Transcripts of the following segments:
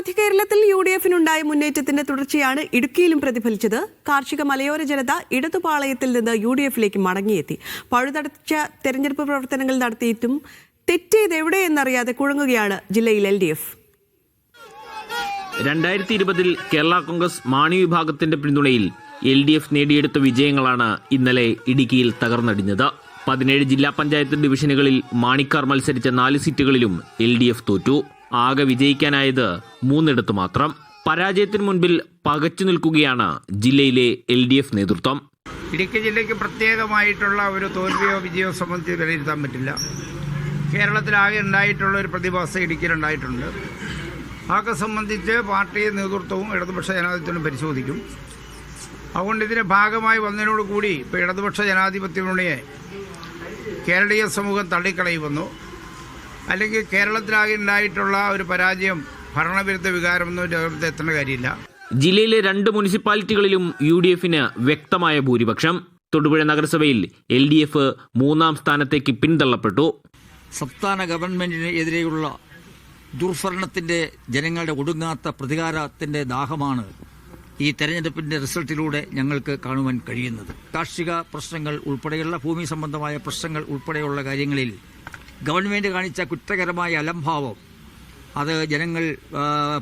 മധ്യകേരളത്തിൽ U D എഫിനുണ്ടായ മുന്നേറ്റത്തിന്റെ തുടർച്ചയാണ് ഇടുക്കിയിലും പ്രതിഫലിച്ചത്. കാർഷിക മലയോര ജനത ഇടതുപാളയത്തിൽ നിന്ന് യു ഡി എഫിലേക്ക് മടങ്ങിയെത്തി. പഴുതടച്ച തെരഞ്ഞെടുപ്പ് പ്രവർത്തനങ്ങൾ നടത്തിയിട്ടും തെറ്റേത് എവിടെയെന്നറിയാതെ കുഴങ്ങുകയാണ് ജില്ലയിൽ എൽ ഡി എഫ് രണ്ടായിരത്തി ഇരുപതിൽ കേരള കോൺഗ്രസ് മാണി വിഭാഗത്തിന്റെ പിന്തുണയിൽ എൽ ഡി എഫ് നേടിയെടുത്ത വിജയങ്ങളാണ് ഇന്നലെ ഇടുക്കിയിൽ തകർന്നടിഞ്ഞത്. പതിനേഴ് ജില്ലാ പഞ്ചായത്ത് ഡിവിഷനുകളിൽ മാണിക്കാർ മത്സരിച്ച നാല് സീറ്റുകളിലും എൽ ഡി എഫ് തോറ്റു. ആകെ വിജയിക്കാനായത് മൂന്നിടത്ത് മാത്രം. പരാജയത്തിന് മുൻപിൽ പകച്ചു നിൽക്കുകയാണ് ജില്ലയിലെ എൽ ഡി എഫ് നേതൃത്വം. ഇടുക്കി ജില്ലയ്ക്ക് പ്രത്യേകമായിട്ടുള്ള ഒരു തോൽവിയോ വിജയമോ സംബന്ധിച്ച് വിലയിരുത്താൻ പറ്റില്ല. കേരളത്തിലാകെ ഉണ്ടായിട്ടുള്ള ഒരു പ്രതിഭാസം ഇടുക്കിയിലുണ്ടായിട്ടുണ്ട് അതൊക്കെ സംബന്ധിച്ച് പാർട്ടി നേതൃത്വവും ഇടതുപക്ഷ ജനാധിപത്യവും പരിശോധിക്കും. അതുകൊണ്ട് ഇതിന്റെ ഭാഗമായി വന്നതിനോട് കൂടി ഇപ്പോൾ ഇടതുപക്ഷ ജനാധിപത്യ കേരളീയ സമൂഹം തള്ളിക്കളയുമെന്നോ അല്ലെങ്കിൽ കേരളത്തിലാകെ ഉണ്ടായിട്ടുള്ള ഒരു പരാജയം ഭരണവിരുദ്ധ വികാരമെന്നോ ലോകത്ത് എത്തേണ്ട കാര്യമില്ല. ജില്ലയിലെ രണ്ട് മുനിസിപ്പാലിറ്റികളിലും യു ഡി എഫിന് വ്യക്തമായ ഭൂരിപക്ഷം. തൊടുപുഴ നഗരസഭയിൽ എൽ ഡി എഫ് മൂന്നാം സ്ഥാനത്തേക്ക് പിന്തള്ളപ്പെട്ടു. സംസ്ഥാന ഗവൺമെന്റിന് എതിരെയുള്ള ദുർഭരണത്തിന്റെ ജനങ്ങളുടെ ഒടുങ്ങാത്ത പ്രതികാരത്തിന്റെ ദാഹമാണ് ഈ തെരഞ്ഞെടുപ്പിന്റെ റിസൾട്ടിലൂടെ ഞങ്ങൾക്ക് കാണുവാൻ കഴിയുന്നത്. കാർഷിക പ്രശ്നങ്ങൾ ഉൾപ്പെടെയുള്ള ഭൂമി സംബന്ധമായ പ്രശ്നങ്ങൾ ഉൾപ്പെടെയുള്ള കാര്യങ്ങളിൽ ഗവൺമെന്റ് കാണിച്ച കുറ്റകരമായ അലംഭാവം അത് ജനങ്ങൾ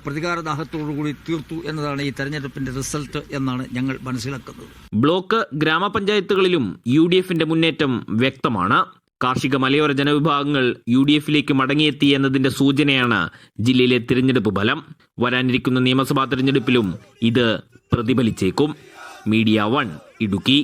പ്രതികാരദാഹത്തോടുകൂടി തീർത്തു എന്നതാണ് ഈ തെരഞ്ഞെടുപ്പിന്റെ റിസൾട്ട് എന്നാണ് ഞങ്ങൾ മനസ്സിലാക്കുന്നത്. ബ്ലോക്ക് ഗ്രാമപഞ്ചായത്തുകളിലും യു ഡി എഫിന്റെ മുന്നേറ്റം വ്യക്തമാണ്. കാർഷിക മലയോര ജനവിഭാഗങ്ങൾ യു ഡി എഫിലേക്ക് മടങ്ങിയെത്തി എന്നതിന്റെ സൂചനയാണ് ജില്ലയിലെ തിരഞ്ഞെടുപ്പ് ഫലം. വരാനിരിക്കുന്ന നിയമസഭാ തിരഞ്ഞെടുപ്പിലും ഇത് പ്രതിഫലിച്ചേക്കും. Media one Idukki.